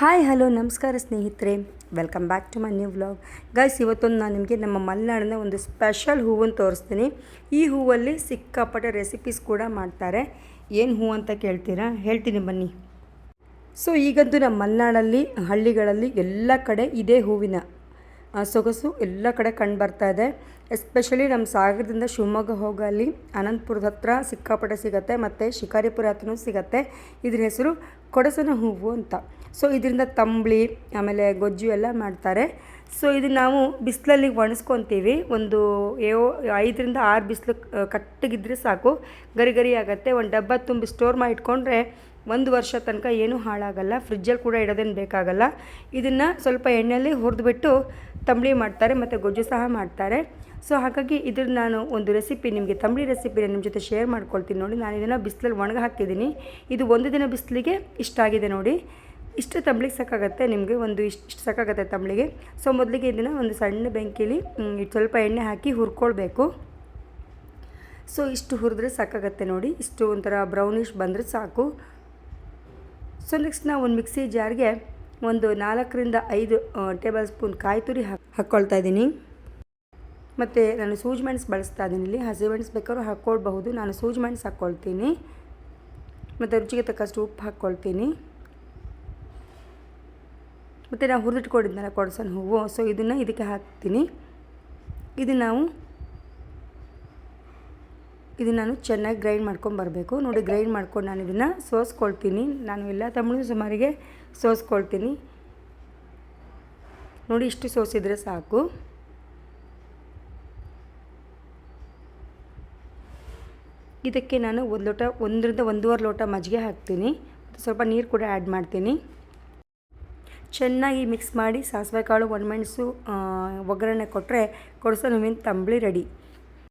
Hi, hello, ನಮಸ್ಕಾರ ಸ್ನೇಹಿತರೆ. Welcome back to my new vlog guys ಇವತ್ತೊಂದು ನಾನು ನಿಮಗೆ ನಮ್ಮ ಮಲೆನಾಡಿನ ಒಂದು ಸ್ಪೆಷಲ್ ಹೂವನ್ನು ತೋರಿಸ್ತೀನಿ. ಈ ಹೂವಲ್ಲಿ ಸಿಕ್ಕಾಪಟ್ಟೆ ರೆಸಿಪೀಸ್ ಕೂಡ ಮಾಡ್ತಾರೆ. ಏನು ಹೂ ಅಂತ ಕೇಳ್ತೀರಾ? ಹೇಳ್ತೀನಿ ಬನ್ನಿ. ಸೊ ಈಗಂತೂ ನಮ್ಮ ಮಲೆನಾಡಲ್ಲಿ, ಹಳ್ಳಿಗಳಲ್ಲಿ ಎಲ್ಲ ಕಡೆ ಇದೇ ಹೂವಿನ ಸೊಗಸು ಎಲ್ಲ ಕಡೆ ಕಂಡು ಬರ್ತಾ ಇದೆ. ಎಸ್ಪೆಷಲಿ ನಮ್ಮ ಸಾಗರದಿಂದ ಶಿವಮೊಗ್ಗ ಹೋಗಲ್ಲಿ ಅನಂತಪುರದ ಹತ್ರ ಸಿಕ್ಕಾಪಟ್ಟೆ ಸಿಗುತ್ತೆ, ಮತ್ತು ಶಿಕಾರಿಪುರ ಹತ್ರನೂ ಸಿಗುತ್ತೆ. ಇದ್ರ ಹೆಸರು ಕೊಡಸನ ಹೂವು ಅಂತ. ಸೊ ಇದರಿಂದ ತಂಬಳಿ, ಆಮೇಲೆ ಗೊಜ್ಜು ಎಲ್ಲ ಮಾಡ್ತಾರೆ. ಸೊ ಇದು ನಾವು ಬಿಸಿಲಲ್ಲಿ ಒಣಸ್ಕೊತೀವಿ. ಒಂದು ಏಳು, ಐದರಿಂದ ಆರು ಬಿಸಿಲು ಕಟ್ಟಗಿದ್ರೆ ಸಾಕು. ಗರಿ ಗರಿ ಆಗುತ್ತೆ. ಒಂದು ಡಬ್ಬ ತುಂಬಿ ಸ್ಟೋರ್ ಮಾಡಿ ಇಟ್ಕೊಂಡ್ರೆ ಒಂದು ವರ್ಷ ತನಕ ಏನೂ ಹಾಳಾಗಲ್ಲ. ಫ್ರಿಜ್ಜಲ್ಲಿ ಕೂಡ ಇಡೋದೇನು ಬೇಕಾಗಲ್ಲ. ಇದನ್ನು ಸ್ವಲ್ಪ ಎಣ್ಣೆಯಲ್ಲಿ ಹುರಿದ್ಬಿಟ್ಟು ತಂಬಳಿ ಮಾಡ್ತಾರೆ ಮತ್ತು ಗೊಜ್ಜು ಸಹ ಮಾಡ್ತಾರೆ. ಸೊ ಹಾಗಾಗಿ ಇದ್ರ ನಾನು ಒಂದು ರೆಸಿಪಿ, ನಿಮಗೆ ತಂಬಳಿ ರೆಸಿಪಿನ ನಿಮ್ಮ ಜೊತೆ ಶೇರ್ ಮಾಡ್ಕೊಳ್ತೀನಿ ನೋಡಿ. ನಾನು ಇದನ್ನು ಬಿಸಿಲಲ್ಲಿ ಒಣಗಿ ಹಾಕಿದ್ದೀನಿ ಇದು ಒಂದು ದಿನ ಬಿಸಿಲಿಗೆ ಇಷ್ಟ ಆಗಿದೆ ನೋಡಿ. ಇಷ್ಟು ತಂಬ್ಳಿಗೆ ಸಾಕಾಗುತ್ತೆ, ನಿಮಗೆ ಒಂದು ಇಷ್ಟು ಇಷ್ಟು ಸಾಕಾಗುತ್ತೆ ತಂಬಳಿಗೆ. ಸೊ, ಮೊದಲಿಗೆ ಇದನ್ನು ಒಂದು ಸಣ್ಣ ಬೆಂಕಿಲಿ ಸ್ವಲ್ಪ ಎಣ್ಣೆ ಹಾಕಿ ಹುರ್ಕೊಳ್ಬೇಕು. ಸೊ, ಇಷ್ಟು ಹುರಿದ್ರೆ ಸಾಕಾಗತ್ತೆ ನೋಡಿ, ಇಷ್ಟು ಒಂಥರ ಬ್ರೌನಿಷ್ ಬಂದರೆ ಸಾಕು. ಸೊ ನೆಕ್ಸ್ಟ್ ನಾವು ಒಂದು ಮಿಕ್ಸಿ ಜಾರ್ಗೆ ಒಂದು ನಾಲ್ಕರಿಂದ ಐದು ಟೇಬಲ್ ಸ್ಪೂನ್ ಕಾಯಿ ತುರಿ ಹಾಕಿ ಹಾಕ್ಕೊಳ್ತಾ ಇದ್ದೀನಿ. ಮತ್ತು ನಾನು ಸೂಜಿ ಮೆಣಸು ಬಳಸ್ತಾ ಇದ್ದೀನಿ ಇಲ್ಲಿ. ಹಸಿ ಮೆಣಸು ಬೇಕಾದ್ರೂ ಹಾಕ್ಕೊಳ್ಬಹುದು ನಾನು ಸೂಜಿ ಮೆಣಸು ಹಾಕ್ಕೊಳ್ತೀನಿ ಮತ್ತು ರುಚಿಗೆ ತಕ್ಕಷ್ಟು ಉಪ್ಪು ಹಾಕ್ಕೊಳ್ತೀನಿ ಮತ್ತು ನಾವು ಹುರಿದಿಟ್ಕೊಂಡಿದ್ನಲ್ಲ ಕೊಡಸನ ಹೂವು. ಸೊ ಇದನ್ನು ಇದಕ್ಕೆ ಹಾಕ್ತೀನಿ. ಇದು ನಾವು ಇದು ನಾನು ಚೆನ್ನಾಗಿ ಗ್ರೈಂಡ್ ಮಾಡ್ಕೊಂಡು ಬರಬೇಕು. ನೋಡಿ, ಗ್ರೈಂಡ್ ಮಾಡ್ಕೊಂಡು ನಾನು ಇದನ್ನು ಸೋಸ್ಕೊಳ್ತೀನಿ. ನಾನು ಎಲ್ಲ ತಮಿಳು ಸುಮಾರಿಗೆ ಸೋಸ್ಕೊಳ್ತೀನಿ. ನೋಡಿ, ಇಷ್ಟು ಸೋಸಿದರೆ ಸಾಕು. ಇದಕ್ಕೆ ನಾನು ಒಂದು ಲೋಟ, ಒಂದರಿಂದ ಒಂದೂವರೆ ಲೋಟ ಮಜ್ಜಿಗೆ ಹಾಕ್ತೀನಿ. ಸ್ವಲ್ಪ ನೀರು ಕೂಡ ಆ್ಯಡ್ ಮಾಡ್ತೀನಿ. ಚೆನ್ನಾಗಿ ಮಿಕ್ಸ್ ಮಾಡಿ ಸಾಸಿವೆ ಕಾಳು ಒಣಮೆಣಸು ಒಗ್ಗರಣೆ ಕೊಟ್ಟರೆ ಕೊಡಸೋ ಹೂವಿನ ತಂಬಳಿ ರೆಡಿ